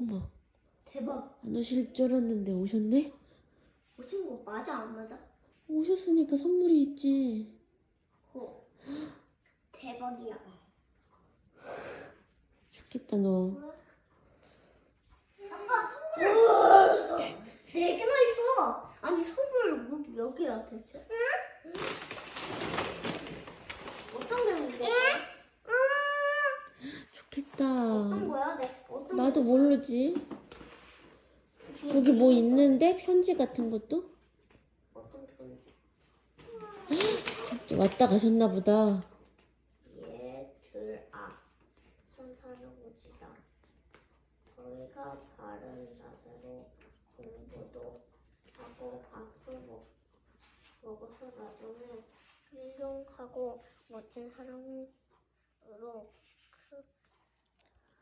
어머, 대박. 안 오실 줄 알았는데 오셨네? 오신 거 맞아 안 맞아? 오셨으니까 선물이 있지. 호. 대박이야. 좋겠다, 너. 아빠 선물. 네 개나 있어. 아니 선물 뭐 몇 개야 대체? 어떤 게 문제야? 좋겠다. 어떤 거야? 네. 거? 모르지. 저기 뭐? 있는데? 편지 같은 것도? 어떤 편지? 진짜 왔다 가셨나 보다. 얘들아, 손사려보지다. 너희가 바른 자세로 공부도 하고 밥도 먹, 먹어서 나중에 훌륭하고 멋진 사람으로 크,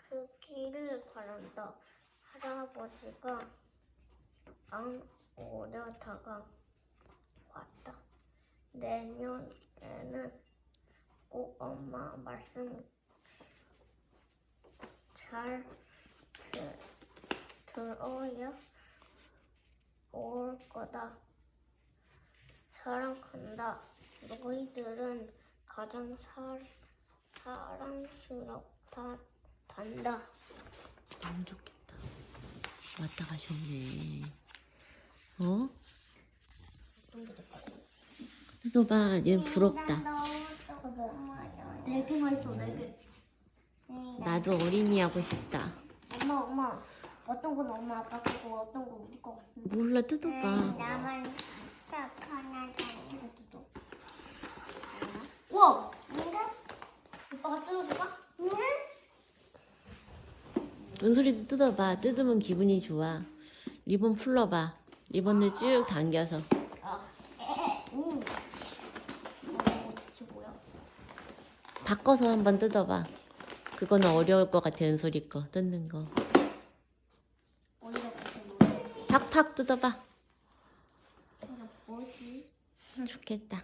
크기를 바란다. 할아버지가 안 오려 다가 왔다. 내년에는 꼭 엄마 말씀 잘 들- 들어야 올 거다. 사랑한다. 너희들은 가장 사, 사랑스럽다. 단다. 너무 좋겠다. 왔다 가셨네. 어? 뜯어봐. 얘 부럽다. 네 개나 있어, 네 개. 나도 어린이 하고 싶다. 엄마, 엄마. 어떤 건 엄마 아빠 거고 어떤 건 우리 거 같은데. 몰라, 뜯어봐. 나만 딱 하나 더. 우와! 뭔가? 오빠가 뜯어줄까? 응? 은솔이도 뜯어봐. 뜯으면 기분이 좋아. 리본 풀러봐. 리본을 쭉 당겨서. 바꿔서 한번 뜯어봐. 그거는 어려울 것 같아, 은솔이 거. 뜯는 거. 팍팍 뜯어봐. 좋겠다.